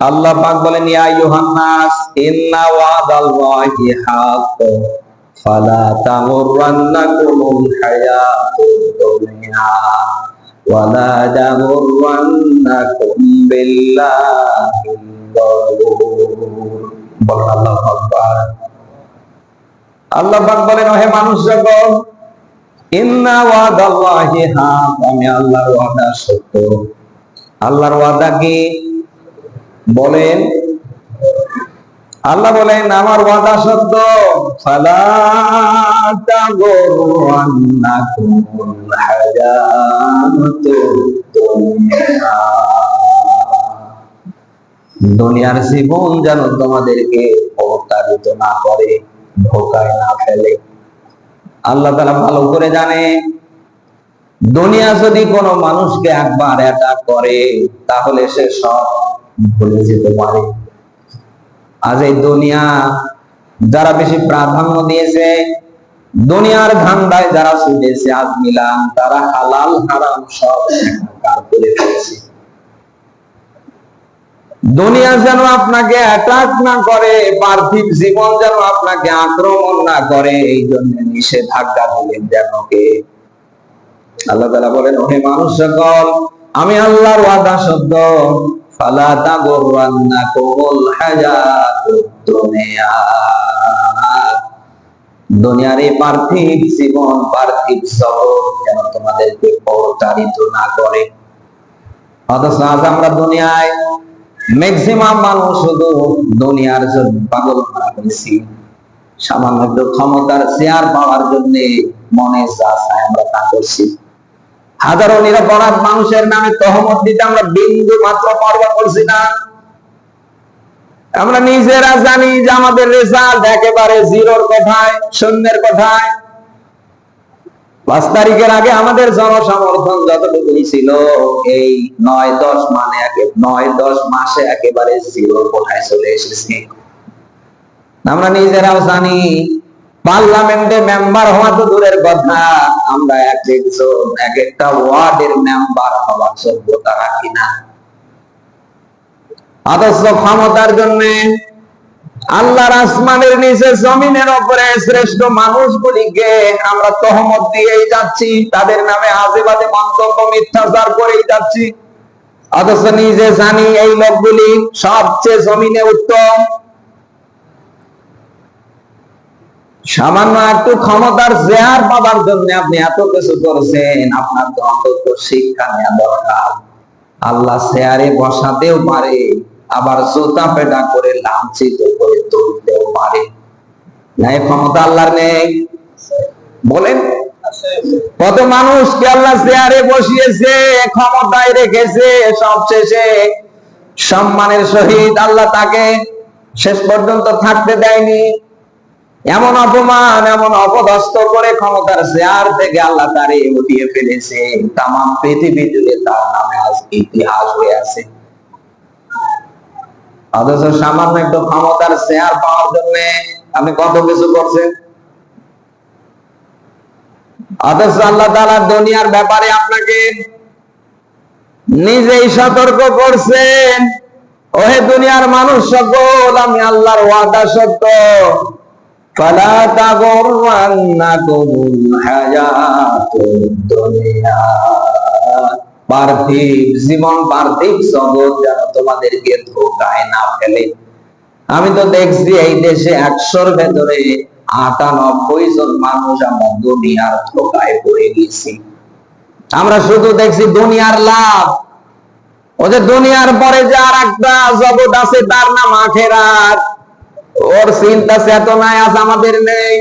আল্লাহ পাক বলেন, ইয়া ইউহান্নাস ইন্না ওয়াদাল্লাহি হাক্ক, ফালা তামুররান্নাকুমুল হায়াতুদ দুনিয়া, ওয়ালা তামুররান্নাকুম বিল্লাহিল গরুর বলেন আল্লাহু আকবার আল্লাহ পাক বলেন হে মানুষ জগৎ, ইন্না ওয়াদাল্লাহি হাক আমি আল্লাহর ওয়াদা সত্য। আল্লাহর ওয়াদা কি? বলেন। আল্লাহ বলেন, আমার ওয়াদা সত্য। দুনিয়ার জীবন যেন তোমাদেরকে প্রতারিত না করে, ধোকায় না ফেলে। আল্লাহ তারা ভালো করে জানে, দুনিয়া যদি কোনো মানুষকে একবার অ্যাটাক করে, তাহলে সে সব ভুলে যেতে পারে। আজ এই দুনিয়া যারা বেশি প্রাধান্য দিয়েছে, দুনিয়ার ধান্দায় যারা ছুটেছে, আজ মিলাম তারা হালাল, হারাম সব করে ফেলেছে। দুনিয়া যেন আপনাকে অ্যাটাক না করে, পার্থিব জীবন যেন আপনাকে আক্রমণ না করে, এই জন্য নিষেধাজ্ঞা দিলেন যেন কে? আল্লাহ তাআলা বলেন, ওহে মানুষ সকল আমি আল্লাহর ওয়াদা সত্য। ফালা তাগররান্নাকুমুল হায়াতুদ দুনিয়া। দুনিয়ার এই পার্থিব জীবন, পার্থিব জগৎ যেন তোমাদেরকে প্রতারিত না করে। অথচ আজ আমরা দুনিয়ায় ম্যাক্সিমাম মানুষ শুধু দুনিয়ার জন্য পাগল করা হয়েছি সামান্য একটু ক্ষমতার শেয়ার পাওয়ার জন্য মনে যা আমরা তা করছি। হাজারো নিরপরাধ মানুষের নামে তহমত দিতে আমরা বিন্দু মাত্র পর্বা করছি না। আমরা নিজেরা জানি যে আমাদের রেজাল্ট একেবারে জিরোর কথায়, শূন্যের কথায়। পাঁচ তারিখের আগে আমাদের জনসমর্থন যতটুকু ছিল, এই নয় দশ মানে নয় দশ মাসে একেবারে জিরোর কোঠায় চলে এসেছি। আমরা নিজেরাও জানি পার্লামেন্টে মেম্বার হওয়া তো দূরের কথা। আমরা এক একজন এক একটা ওয়ার্ডের মেম্বার হওয়ার যোগ্যতা রাখি না। অথচ ক্ষমতার জন্য আল্লাহর আসমানের নিচে জমিনের উপরে শ্রেষ্ঠ মানুষগুলিকে আমরা তহমত দিয়েই যাচ্ছি। তাদের নামে আজেবাদে মন্তব্য, মিথ্যাচার করেই যাচ্ছি। অথচ নিজে জানি এই লোকগুলি সবচেয়ে জমিনে উত্তম। সামান্য একটু ক্ষমতার জেয়ার পাবার জন্য আপনি এত কিছু করছেন, আপনার তো অন্তত শিক্ষা নেওয়া দরকার। আল্লাহ শেয়ারে বসাতেও পারে, আবার জোতা পেটা করে লাঞ্ছিত করে তুলতেও পারে। না ক্ষমতা আল্লাহর নেই। বলেন, কত মানুষকে আল্লাহ চেয়ারে বসিয়েছে, ক্ষমতায় রেখেছে সবশেষে সম্মানের সহিত আল্লাহ তাকে শেষ পর্যন্ত থাকতে দেয়নি। এমন অপমান, এমন অপদস্থ করে ক্ষমতার চেয়ার থেকে আল্লাহ তারে উঠিয়ে ফেলেছে। তাম পৃথিবী জুড়ে তার নামে আজ ইতিহাস হয়ে আছে। অথচ সামান্য একটু ক্ষমতার শেয়ার পাওয়ার জন্য আপনি কত কিছু করছেন? অথচ আল্লাহ তালা দুনিয়ার ব্যাপারে আপনাকে নিজেই সতর্ক করছেন। ওহে দুনিয়ার মানুষ সকল, আমি আল্লাহর ওয়াদা সত্য। فلا تغرنكم الحياة الدنيا পার্থিব জীবন পার্থিব জগৎ যেন তোমাদেরকে ধোকায় না ফেলে আমি তো দেখছি এই দেশে একশোর ভেতরে আটানব্বই জন মানুষ আমরা দুনিয়ার ধোকায় পড়ে গেছি আমরা শুধু দেখছি দুনিয়ার লাভ ওদের দুনিয়ার পরে যে আর একটা জগৎ আছে তার নাম আখেরাত ওর চিন্তা চেতনায় আজ আমাদের নেই।